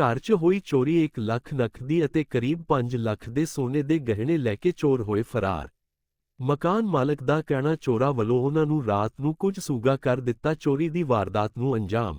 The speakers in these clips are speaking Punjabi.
ਘਰ 'ਚ ਹੋਈ ਚੋਰੀ 1 ਲੱਖ ਨਕਦੀ ਅਤੇ ਕਰੀਬ 5 ਲੱਖ ਦੇ ਸੋਨੇ ਦੇ ਗਹਿਣੇ ਲੈ ਕੇ ਚੋਰ ਹੋਏ ਫਰਾਰ। ਮਕਾਨ ਮਾਲਕ ਦਾ ਕਹਿਣਾ, ਚੋਰਾ ਵੱਲੋਂ ਉਹਨਾਂ ਨੂੰ ਰਾਤ ਨੂੰ ਕੁਝ ਸੂਗਾ ਕਰ ਦਿੱਤਾ, ਚੋਰੀ ਦੀ ਵਾਰਦਾਤ ਨੂੰ ਅੰਜਾਮ।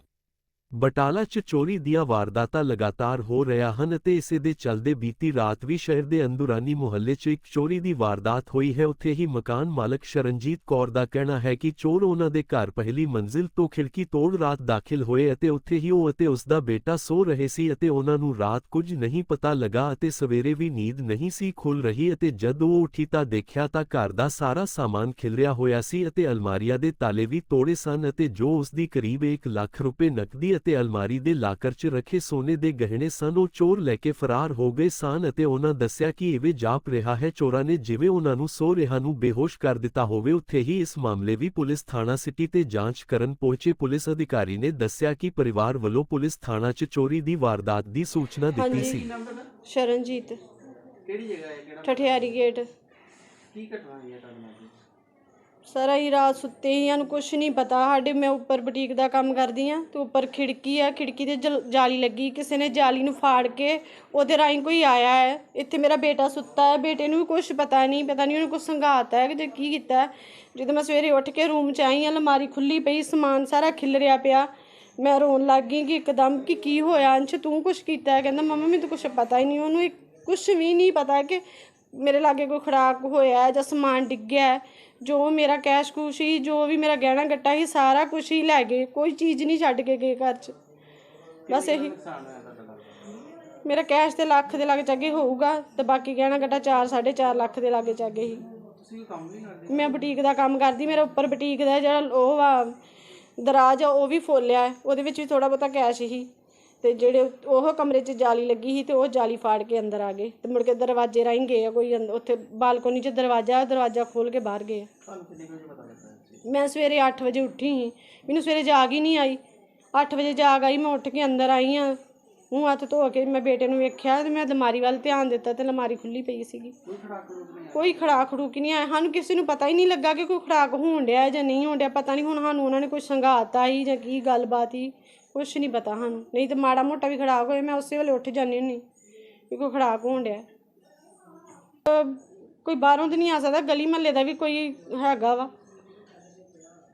ਬਟਾਲਾ 'ਚ ਚੋਰੀ ਦੀਆਂ ਵਾਰਦਾਤਾਂ ਲਗਾਤਾਰ ਹੋ ਰਿਹਾ ਹਨ ਅਤੇ ਇਸੇ ਦੇ ਚੱਲਦੇ ਬੀਤੀ ਰਾਤ ਵੀ ਸ਼ਹਿਰ ਦੇ ਅੰਦੁਰਾਨੀ ਮੁਹੱਲੇ 'ਚ ਇੱਕ ਚੋਰੀ ਦੀ ਵਾਰਦਾਤ ਹੋਈ ਹੈ। ਉੱਥੇ ਹੀ ਮਕਾਨ ਮਾਲਕ ਸ਼ਰਨਜੀਤ ਕੌਰ ਦਾ ਕਹਿਣਾ ਹੈ ਕਿ ਚੋਰ ਉਹਨਾਂ ਦੇ ਘਰ ਪਹਿਲੀ ਮੰਜ਼ਿਲ ਤੋਂ ਖਿੜਕੀ ਤੋੜ ਰਾਤ ਦਾਖਲ ਹੋਏ ਅਤੇ ਉੱਥੇ ਹੀ ਉਹ ਅਤੇ ਉਸ ਦਾ ਬੇਟਾ ਸੋ ਰਹੇ ਸੀ ਅਤੇ ਉਹਨਾਂ ਨੂੰ ਰਾਤ ਕੁਝ ਨਹੀਂ ਪਤਾ ਲੱਗਾ ਅਤੇ ਸਵੇਰੇ ਵੀ ਨੀਂਦ ਨਹੀਂ ਸੀ ਖੁੱਲ ਰਹੀ ਅਤੇ ਜਦ ਉਹ ਉੱਠੀ ਤਾਂ ਦੇਖਿਆ ਤਾਂ ਘਰ ਦਾ ਸਾਰਾ ਸਾਮਾਨ ਖਿਲਰਿਆ ਹੋਇਆ ਸੀ ਅਤੇ ਅਲਮਾਰੀਆਂ ਦੇ ਤਾਲੇ ਵੀ ਤੋੜੇ ਸਨ ਅਤੇ ਜੋ ਉਸ ਦੀ ਕਰੀਬ 1 ਲੱਖ ਰੁਪਏ ਨਕਦੀ ਅਤੇ ਅਲਮਾਰੀ ਦੇ ਲਾਕਰ 'ਚ ਰੱਖੇ ਸੋਨੇ ਦੇ ਗਹਿਣੇ ਸਨ। ਉਹ ਚੋਰ ਲੈ ਕੇ ਫਰਾਰ ਹੋ ਗਏ ਸਨ ਅਤੇ ਉਹਨਾਂ ਦੱਸਿਆ ਕਿ ਇਵੇਂ ਜਾਪ ਰਿਹਾ ਹੈ। ਚੋਰਾਂ ਨੇ ਜਿਵੇਂ ਉਹਨਾਂ ਨੂੰ ਸੋ ਰਿਹਾ ਨੂੰ ਬੇਹੋਸ਼ ਕਰ ਦਿੱਤਾ ਹੋਵੇ ਉੱਥੇ ਹੀ ਇਸ ਮਾਮਲੇ ਵੀ ਪੁਲਿਸ ਥਾਣਾ ਸਿਟੀ ਤੇ ਜਾਂਚ ਕਰਨ ਪਹੁੰਚੇ। ਪੁਲਿਸ ਅਧਿਕਾਰੀ ਨੇ ਦੱਸਿਆ ਕਿ ਪਰਿਵਾਰ ਵੱਲੋਂ ਪੁਲਿਸ ਥਾਣਾ 'ਚ ਚੋਰੀ ਦੀ ਵਾਰਦਾਤ ਦੀ ਸੂਚਨਾ ਦਿੱਤੀ। ਸੀ। ਸ਼ਰਨਜੀਤ। ਕਿਹੜੀ ਜਗ੍ਹਾ ਹੈ? ਕਿਹੜਾ ਠਠਿਆਰੀ ਗੇਟ। ਕੀ ਘਟਨਾ ਹੋਈ ਹੈ ਤੁਹਾਡੇ ਨਾਲ ਜੀ? ਸਾਰਾ ਹੀ ਰਾਤ ਸੁੱਤੇ ਹੀ ਸਾਨੂੰ ਕੁਝ ਨਹੀਂ ਪਤਾ। ਸਾਡੇ ਮੈਂ ਉੱਪਰ ਬੁਟੀਕ ਦਾ ਕੰਮ ਕਰਦੀ ਹਾਂ ਅਤੇ ਉੱਪਰ ਖਿੜਕੀ ਆ, ਖਿੜਕੀ ਤੇ ਜਲ- ਜਾਲੀ ਲੱਗੀ। ਕਿਸੇ ਨੇ ਜਾਲੀ ਨੂੰ ਫਾੜ ਕੇ ਉਹਦੇ ਰਾਹੀਂ ਕੋਈ ਆਇਆ ਹੈ। ਇੱਥੇ ਮੇਰਾ ਬੇਟਾ ਸੁੱਤਾ ਹੈ। ਬੇਟੇ ਨੂੰ ਵੀ ਕੁਛ ਪਤਾ ਨਹੀਂ। ਪਤਾ ਨਹੀਂ ਉਹਨੂੰ ਕੁਛ ਸੰਘਾਤਾ ਹੈ ਕਿ ਜੇ ਕੀ ਕੀਤਾ ਜਦੋਂ ਮੈਂ ਸਵੇਰੇ ਉੱਠ ਕੇ ਰੂਮ ਚ ਆਈ ਅਲਮਾਰੀ ਖੁੱਲੀ ਪਈ, ਸਮਾਨ ਸਾਰਾ ਖਿਲਰਿਆ ਪਿਆ। ਮੈਂ ਰੋਣ ਲੱਗ ਗਈ ਕਿ ਇੱਕਦਮ ਕਿ ਕੀ ਹੋਇਆ? ਅੰਸ਼, ਤੂੰ ਕੁਛ ਕੀਤਾ ਕਹਿੰਦਾ, ਮੰਮਾ, ਮੈਨੂੰ ਕੁਛ ਪਤਾ ਹੀ ਨਹੀਂ। ਉਹਨੂੰ ਕੁਛ ਵੀ ਨਹੀਂ ਪਤਾ ਕਿ ਮੇਰੇ ਲਾਗੇ ਕੋਈ ਖੜਾਕ ਹੋਇਆ ਜਾਂ ਸਮਾਨ ਡਿੱਗਿਆ ਜੋ ਮੇਰਾ ਕੈਸ਼ ਕੁਸ਼ ਸੀ ਜੋ ਵੀ ਮੇਰਾ ਗਹਿਣਾ ਗੱਟਾ ਸੀ ਸਾਰਾ ਕੁਝ ਹੀ ਲੈ ਗਏ। ਕੋਈ ਚੀਜ਼ ਨਹੀਂ ਛੱਡ ਕੇ ਗਏ ਘਰ 'ਚ। ਬਸ ਇਹੀ। ਮੇਰਾ ਕੈਸ਼ ਤੇ ਲੱਖ ਦੇ ਲਾਗੇ ਚਾਗੇ ਹੋਊਗਾ ਤੇ ਬਾਕੀ ਗਹਿਣਾ ਗੱਟਾ 4 4.5 ਲੱਖ ਦੇ ਲਾਗੇ ਚਾਗੇ ਸੀ ਤੁਸੀਂ ਮੈਂ ਬੁਟੀਕ ਦਾ ਕੰਮ ਕਰਦੀ, ਮੇਰਾ ਉੱਪਰ ਬੁਟੀਕ ਦਾ ਜਿਹੜਾ ਉਹ ਵਾ ਦਰਾਜ ਆ, ਉਹ ਵੀ ਫੋਲਿਆ ਉਹਦੇ ਵਿੱਚ ਵੀ ਥੋੜਾ ਬਹੁਤਾ ਕੈਸ਼ ਹੀ। ਤੇ ਜਿਹੜੇ ਉਹ ਕਮਰੇ 'ਚ ਜਾਲੀ ਲੱਗੀ ਸੀ ਤੇ ਉਹ ਜਾਲੀ ਫਾੜ ਕੇ ਅੰਦਰ ਆ ਗਏ ਤੇ ਮੁੜ ਕੇ ਦਰਵਾਜ਼ੇ ਰਾਹੀਂ ਗਏ ਆ ਕੋਈ ਅੰਦ- ਉੱਥੇ ਬਾਲਕੋਨੀ 'ਚ ਦਰਵਾਜ਼ਾ ਦਰਵਾਜ਼ਾ ਖੋਲ ਕੇ ਬਾਹਰ ਗਏ ਆ। ਤੁਹਾਨੂੰ ਕਿੰਨੇ ਕੁ ਵਜੇ ਪਤਾ ਲੱਗਾ ਇਸ ਚੀਜ਼ ਮੈਂ ਸਵੇਰੇ 8 ਵਜੇ ਉੱਠੀ ਸੀ। ਮੈਨੂੰ ਸਵੇਰੇ ਜਾਗ ਹੀ ਨਹੀਂ ਆਈ। 8 ਵਜੇ ਜਾਗ ਆਈ ਮੈਂ ਉੱਠ ਕੇ ਅੰਦਰ ਆਈ ਆ ਮੂੰਹ ਹੱਥ ਧੋ ਕੇ ਮੈਂ ਬੇਟੇ ਨੂੰ ਵੇਖਿਆ ਤੇ ਮੈਂ ਅਲਮਾਰੀ ਵੱਲ ਧਿਆਨ ਦਿੱਤਾ ਤੇ ਅਲਮਾਰੀ ਖੁੱਲੀ ਪਈ ਸੀਗੀ। ਕੋਈ ਖੜਾਕ ਖੜਾਕ ਨਹੀਂ ਆਇਆ? ਸਾਨੂੰ ਕਿਸੇ ਨੂੰ ਪਤਾ ਹੀ ਨਹੀਂ ਲੱਗਾ ਕਿ ਕੋਈ ਖੜਾਕ ਹੋਣ ਡਿਆ ਜਾਂ ਨਹੀਂ ਹੋਣ ਡਿਆ। ਪਤਾ ਨਹੀਂ ਹੁਣ ਸਾਨੂੰ ਉਹਨਾਂ ਨੇ ਕੋਈ ਸੰਘਾਤਾ ਹੀ ਜਾਂ ਕੀ ਗੱਲਬਾਤ ਹੀ। ਕੁਛ ਨਹੀਂ ਪਤਾ ਸਾਨੂੰ। ਨਹੀਂ ਤੇ ਮਾੜਾ ਮੋਟਾ ਵੀ ਖੜਾਕ ਹੋਏ ਮੈਂ ਉਸੇ ਵੇਲੇ ਉੱਠ ਜਾਂਦੀ ਹੁੰਨੀ ਵੀ ਕੋਈ ਖੜਾਕ ਹੋਣ ਡਿਆ। ਕੋਈ ਬਾਹਰੋਂ ਤੇ ਨਹੀਂ ਆ ਸਕਦਾ। ਗਲੀ ਮਹੱਲੇ ਦਾ ਵੀ ਕੋਈ ਹੈਗਾ ਵਾ।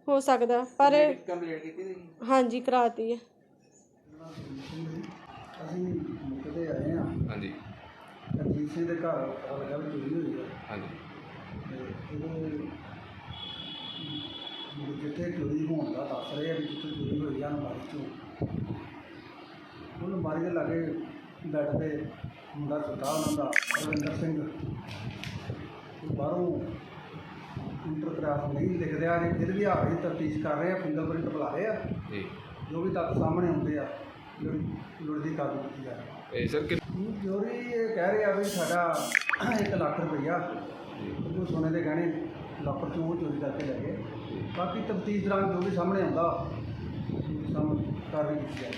ਹੋ ਸਕਦਾ। ਪਰ ਕੰਪਲੀਟ ਕੀਤੀ ਸੀ ਹਾਂਜੀ ਕਰਾਤੀ ਹੈ ਅਸੀਂ ਮੌਕੇ ਤੇ ਆਏ ਹਾਂ ਹਾਂਜੀ ਸਿੰਘ ਦੇ ਘਰ ਪਤਾ ਲੱਗਾ ਵੀ ਚੋਰੀ ਹੋਈ ਹੈ। ਹਾਂਜੀ। ਤੇ ਇਹਦੇ ਜਿੱਥੇ ਚੋਰੀ ਹੋਣ ਦਾ ਦੱਸ ਰਹੇ ਆ ਵੀ ਜਿੱਥੇ ਚੋਰੀ ਹੋਈ ਆ ਅਲਮਾਰੀ ਚੋਂ। ਅਲਮਾਰੀ ਦੇ ਲਾਗੇ ਬੈੱਡ ਤੇ ਮੁੰਡਾ ਸੁੱਤਾ ਉਹਨਾਂ ਦਾ ਰਵਿੰਦਰ ਸਿੰਘ। ਉਹ ਬਾਹਰੋਂ ਇੰਟਰਗ੍ਰਾਫ ਨਹੀਂ ਲਿਖ ਰਿਹਾ ਜੀ ਫਿਰ ਵੀ ਆ ਰਹੀ ਤਫਤੀਸ਼ ਕਰ ਰਹੇ ਆ ਫਿੰਗਰਪ੍ਰਿੰਟ ਬੁਲਾ ਰਹੇ ਆ। ਜੀ। ਜੋ ਵੀ ਤੱਥ ਸਾਹਮਣੇ ਆਉਂਦੇ ਆ। ਜਿਹੜੀ ਲੋੜ ਦੀ ਕਾਰਵਾਈ ਕੀਤੀ ਜਾ ਰਹੀ ਇਹ ਸਰ ਕਿ ਜੋਰੀ ਇਹ ਕਹਿ ਰਹੇ ਵੀ ਸਾਡਾ 1 ਲੱਖ ਰੁਪਈਆ ਜੋ ਸੋਨੇ ਦੇ ਗਹਿਣੇ ਲੱਖ ਚੋਂ ਉਹ ਚੋਰੀ ਕਰਕੇ ਲੈ ਗਏ। ਬਾਕੀ ਤਫਤੀਸ਼ ਦੌਰਾਨ ਜੋ ਵੀ ਸਾਹਮਣੇ ਆਉਂਦਾ ਸਾਹਮਣੇ ਕਾਰਵਾਈ ਕੀਤੀ ਜਾਏ